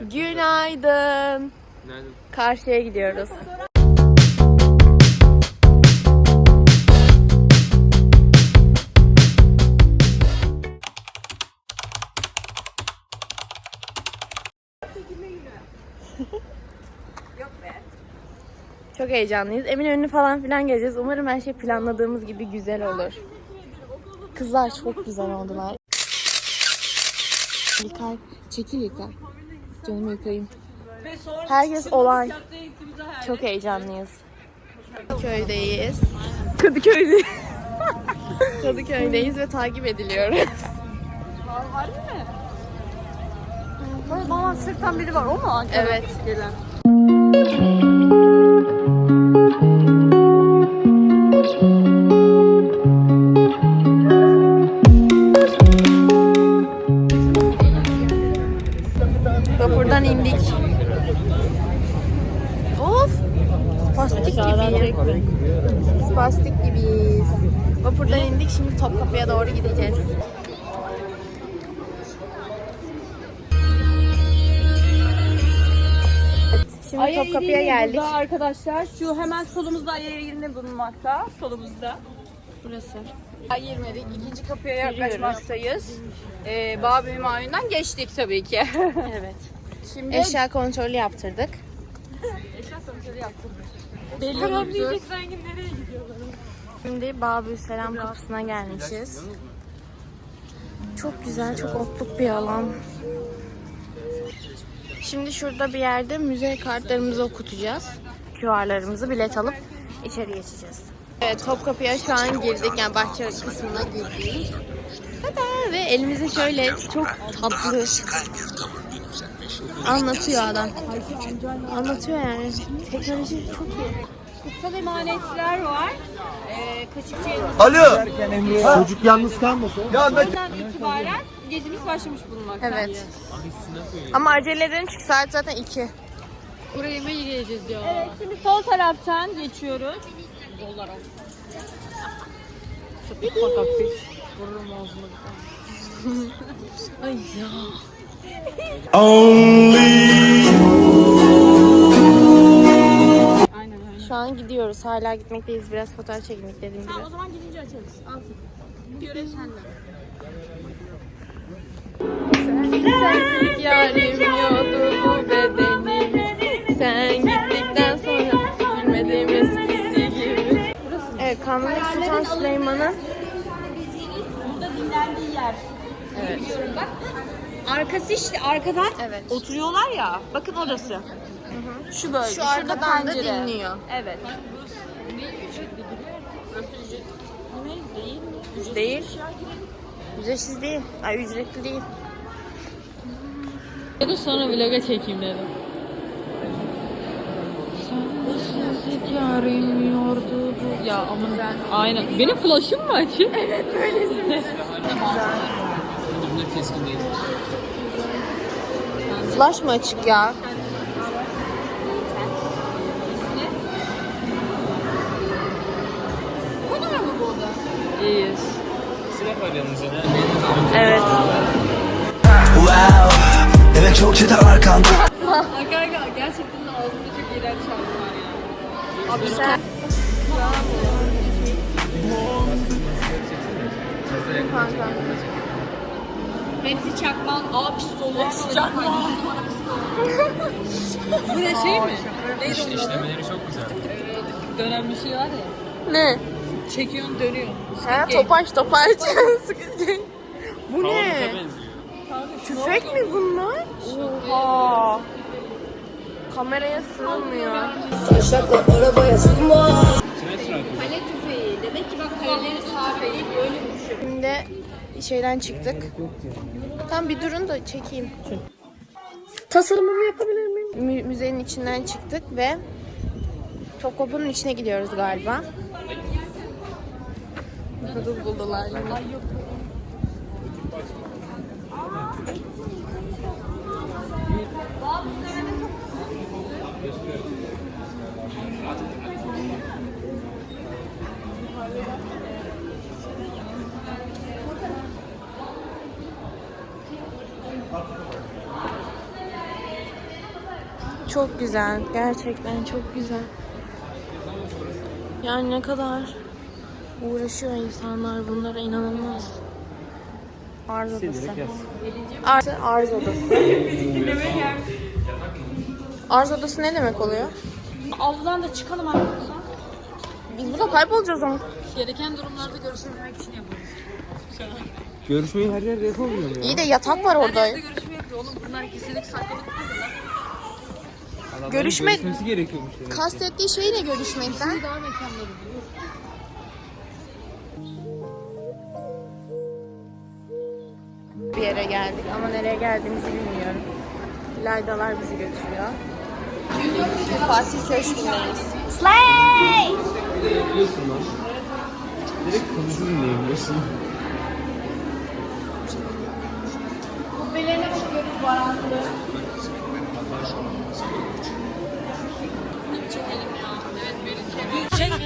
Günaydın. Karşıya gidiyoruz. Çok heyecanlıyız. Eminönü falan filan geleceğiz. Umarım her şey planladığımız gibi güzel olur. Kızlar çok güzel oldular. Yıkar. Çekil yıkar. Canımı yıkayayım. Herkes olay. Çok heyecanlıyız. Köydeyiz. Kadıköy'deyiz. Kadıköy'deyiz ve takip ediliyoruz. Baba sırttan biri var o mu Evet. gelen? Şimdi Topkapı'ya doğru gideceğiz. Şimdi Aya Topkapı'ya geldik. Arkadaşlar şu hemen solumuzda Aya yerinde bulunmakta. Solumuzda. Burası. Ay 20'lik ikinci kapıya yaklaşmaktayız. Ee, Babü Hümayun'dan geçtik tabii ki. Evet. Şimdi Eşya kontrolü yaptırdık. belli oldu. Şimdi Babü Selam kapısına gelmişiz. Çok güzel, çok otluk bir alan. Şimdi şurada bir yerde müze kartlarımızı okutacağız. QR'larımızı bilet alıp içeri geçeceğiz. Evet, Topkapı'ya şu an girdik. Yani bahçe kısmına girdik. Tada! Ve elimizde şöyle çok tatlı anlatıyor adam. Anlatıyor yani. Teknoloji çok iyi. Kutsal emanetler var. Kaşıkçı'ya Alo. Çocuk yalnız kalmasın. Ya ben itibaren gezimiz başlamış bulunmakta. Evet. Ama acele edelim çünkü saat zaten 2. Buraya yemeğe geleceğiz diyor. Evet şimdi sol taraftan geçiyoruz. Yollar Aynen öyle. Şu an gidiyoruz. Hala gitmekteyiz. Biraz fotoğraf çekmek dediğim gibi. O zaman gidince açarız. Al. Görev sende. Sensiz yarim yoldu bu bedenim. Sen gittikten sonra bilmediğim eskisi gibi. Evet, Kanuni Sultan Süleyman'ın Burada dinlendiği yer. Evet. Biliyorum bak. Arkası işte arkadan Evet. oturuyorlar ya. Bakın orası. Şu bölge. Şu şurada arkadan da pencere. dinliyor. Evet. Değil. Ücretsiz değil. Ay ücretli değil. Ya da sonra vloga çekeyim dedim. Sensiz yarim yordu bu. Ya aman ben. Aynen. Benim flash'ım mı açık? Evet Bunlar keskin değil. Flash mı açık ya? İyiyiz. Silah var yanınızda. Evet. Wow. Evet çok çete arkanda. Arkadaşlar gerçekten de ağzımda çok iğrenç şarkı var ya. Abi sen... Kanka. Hepsi çakman. A pistolu. Çakman. Bu ne şey mi? İş, işlemeleri çok güzel. Dönen bir şey var ya. Ne? Çekiyorsun dönüyor. Ha, topaç topaç. Sıkıcı. Bu ne? Tüfek mi bunlar? Oha. Kameraya sığmıyor. Tren Kale tüfeği. şeyden çıktık. Tam bir durun da çekeyim. Tasarımımı yapabilir miyim? Mü- müzenin içinden çıktık ve Tokop'un içine gidiyoruz galiba. Noodle buldular. Çok güzel. Gerçekten çok güzel. Yani ne kadar uğraşıyor insanlar bunlara inanılmaz. Arz odası. Arz, arz odası. Arz odası ne demek oluyor? Avludan da çıkalım arkadaşlar. Biz burada kaybolacağız ama. Gereken durumlarda görüşebilmek için yapıyoruz. Görüşmeyi her yerde yapamıyorum ya. İyi de yatak var orada. Nerede görüşme yapıyor oğlum? Bunlar gizlilik saklamak Adamların Görüşme- Görüşmesi gerekiyormuş. demek. Kastettiği şey ne görüşmekten? daha mekanları. Bir yere geldik ama nereye geldiğimizi bilmiyorum. Laydalar bizi götürüyor. Fatih Köşkü'ndeyiz. Slay! Biliyorsun lan. Direkt konuşu dinleyebiliyorsun. Kubbelerine bakıyoruz baranlı.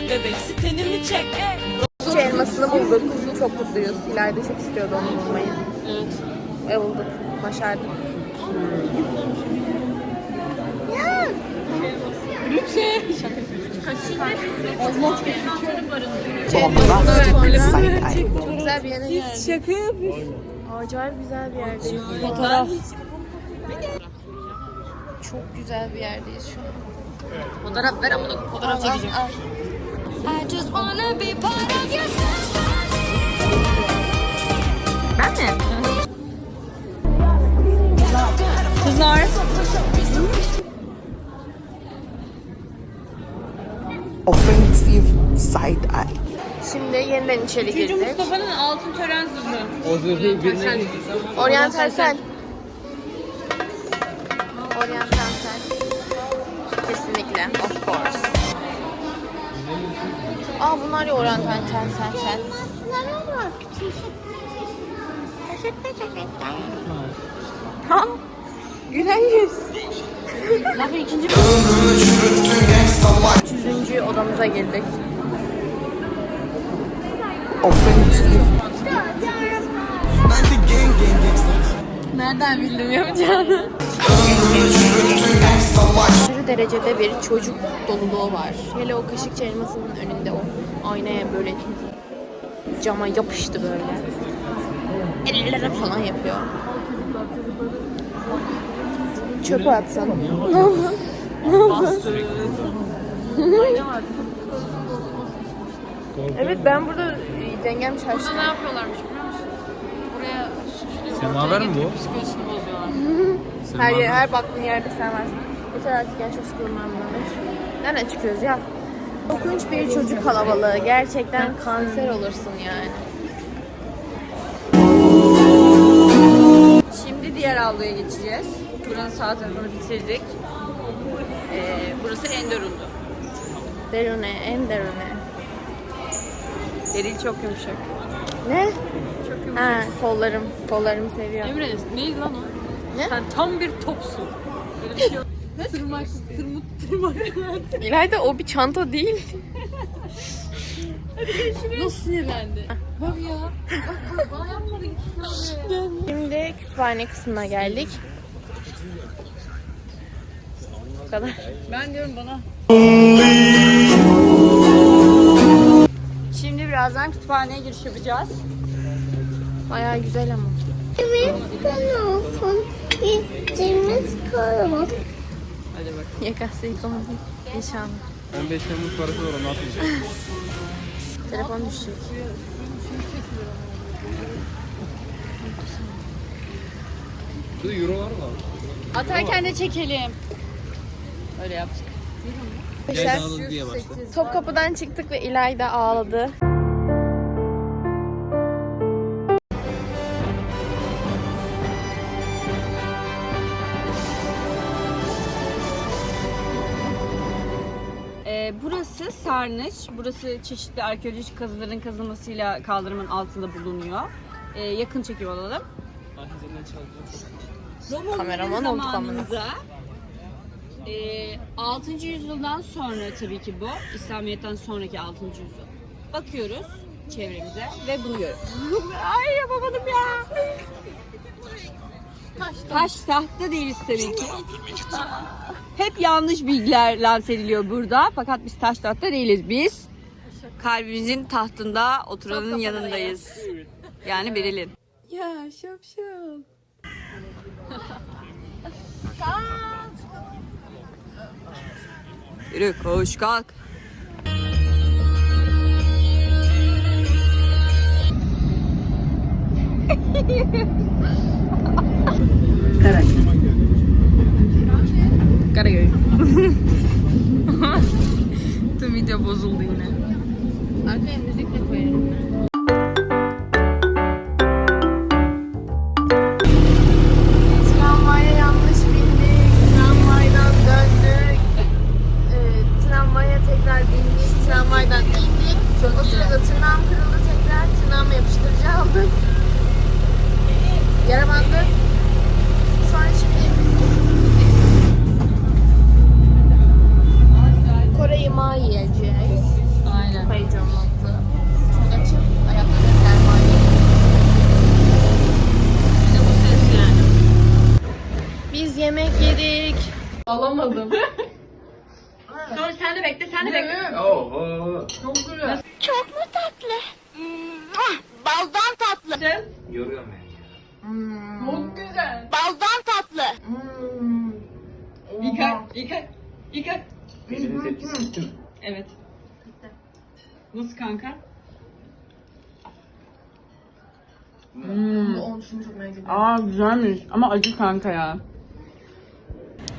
Çek bebeksi tenimi çek. Su elmasını bulduk. Çok mutluyuz. İlayda çok istiyordu onu bulmayı. Evet. Ve bulduk. Başardık. Çok güzel bir yere geldik. Şaka yapıyorsun. Acayip güzel bir yerdeyiz. Fotoğraf. Çok güzel bir yerdeyiz şu an. Fotoğraf ver ama fotoğraf çekeceğim. Ben mi? Kızlar. offensive side eye. Şimdi yeniden içeri girdik. Mustafa'nın altın tören zırhı. O zırhı birine Oriental sen. Aa bunlar ya Oriental sen sen sen. Ha? Gülen yüz. Abi ikinci Üçüncü odamıza. Offensive Nereden bildim yapacağını? Aşırı derecede bir çocuk doluluğu var. Hele o kaşıkçı elmasının önünde o aynaya böyle cama yapıştı böyle. Ellere falan yapıyor. Çöpe atsan. Ne olur? Ne olur? Evet ben burada dengem şaştı. ne yapıyorlarmış biliyor musun? Buraya suçlu Semaver mi bu? psikolojisini bozuyorlar. Her yer, her baktığın yerde sen varsın. Yeter artık ya çok sıkıldım ben bundan. Nereden çıkıyoruz ya? Korkunç bir çocuk kalabalığı. Gerçekten kanser olursun yani. Şimdi diğer avluya geçeceğiz. Buranın sağ tarafını bitirdik. Ee, burası Enderun'du. Derune, en derune. Deril çok yumuşak. Ne? Ha, kollarım. Kollarımı seviyor. Emre neydi lan o? Ne? Sen tam bir topsun. Böyle bir şey yok. Ne? Tırmak, tırmık, tırmak. İlayda o bir çanta değil. Nasıl sinirlendi? Bak ya. Bak bak bana yapmadı. Şimdi kütüphane kısmına geldik. Bu kadar. Ben diyorum bana. Şimdi birazdan kütüphaneye giriş yapacağız. Bayağı güzel ama. Yakası yıkamadım. İnşallah. Ben 5 Temmuz parası var onu atmayacağım. Telefon düşecek. Burada eurolar var. Atarken de çekelim. Öyle yaptık. Gel dağılın diye başla. Topkapı'dan çıktık ve İlayda ağladı. Burası Sarnıç. Burası çeşitli arkeolojik kazıların kazılmasıyla kaldırımın altında bulunuyor. Ee, yakın çekim alalım. Romalıların Kameraman amına. zamanında e, 6. yüzyıldan sonra tabii ki bu. İslamiyet'ten sonraki 6. yüzyıl. Bakıyoruz çevremize ve bunu görüyoruz. Ay yapamadım ya. Taş tahta değiliz tabii ki. Hep yanlış bilgiler lanse ediliyor burada. Fakat biz taş tahta değiliz. Biz kalbimizin tahtında oturanın yanındayız. Yani Beril'in. Ya şapşal. Yürü koş kalk. Carreguei. tu mi deu bozulina. Ok, música é que é sen de bekle bekle. Oho. Çok mu tatlı? Baldan tatlı. Yoruyorum beni. Baldan tatlı. Yıkar yıkar yıkar. Peşinin tepkisi gitti mi? Evet. Nasıl kanka? Aa güzelmiş ama acı kanka ya.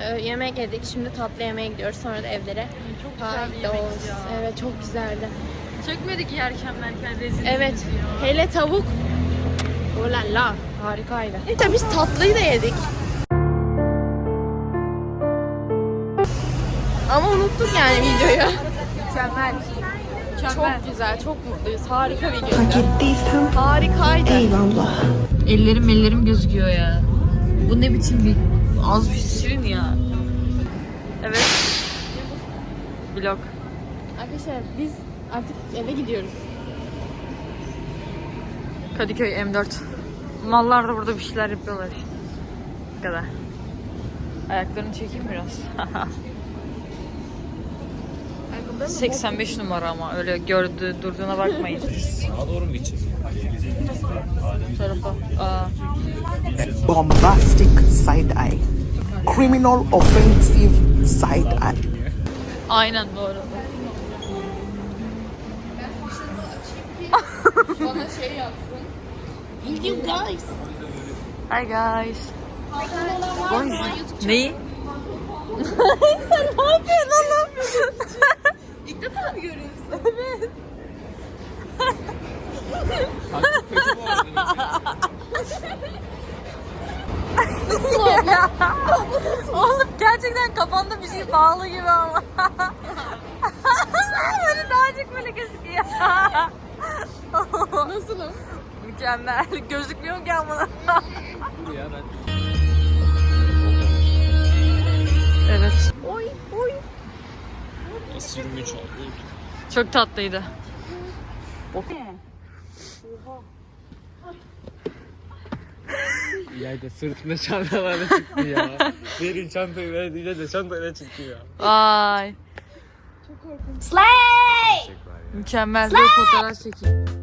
Ee, yemek yedik. Şimdi tatlı yemeğe gidiyoruz. Sonra da evlere. Çok güzel bir ya. Evet çok güzeldi. Çekmedik yerken ben rezil. Evet. Hele tavuk. Oh la la. Harikaydı. İşte biz tatlıyı da yedik. Ama unuttuk yani videoyu. Mükemmel. Çok güzel, çok mutluyuz. Harika bir gündü. Hak ettiysem Harikaydı. eyvallah. Ellerim ellerim gözüküyor ya. Bu ne biçim bir az bir şirin ya. Evet. Vlog. Arkadaşlar biz artık eve gidiyoruz. Kadıköy M4. Mallar da burada bir şeyler yapıyorlar işte. Bu kadar. Ayaklarını çekeyim biraz. 85 numara ama öyle gördü durduğuna bakmayın. Sağa doğru mu gideceğiz? Bu tarafa. Aa. Bombastic side eye. Criminal offensive side eye. Aynen doğru. Bana şey yapsın. You guys. Hi guys. Bonjour. Neyi? Sen ne yapıyorsun oğlum? Gerçekten kafanda bir şey bağlı gibi ama. böyle daha böyle gözüküyor. Nasılım? Mükemmel. Gözükmüyor ki ama. Ya ben. Evet. Oy oy. 23 oldu. Çok tatlıydı. İlayda sırtında çantalarla çıktı ya. Derin çantayı verdiğinde de çantayla çıktı ya. Vay. Slay! Mükemmel bir fotoğraf çekeyim.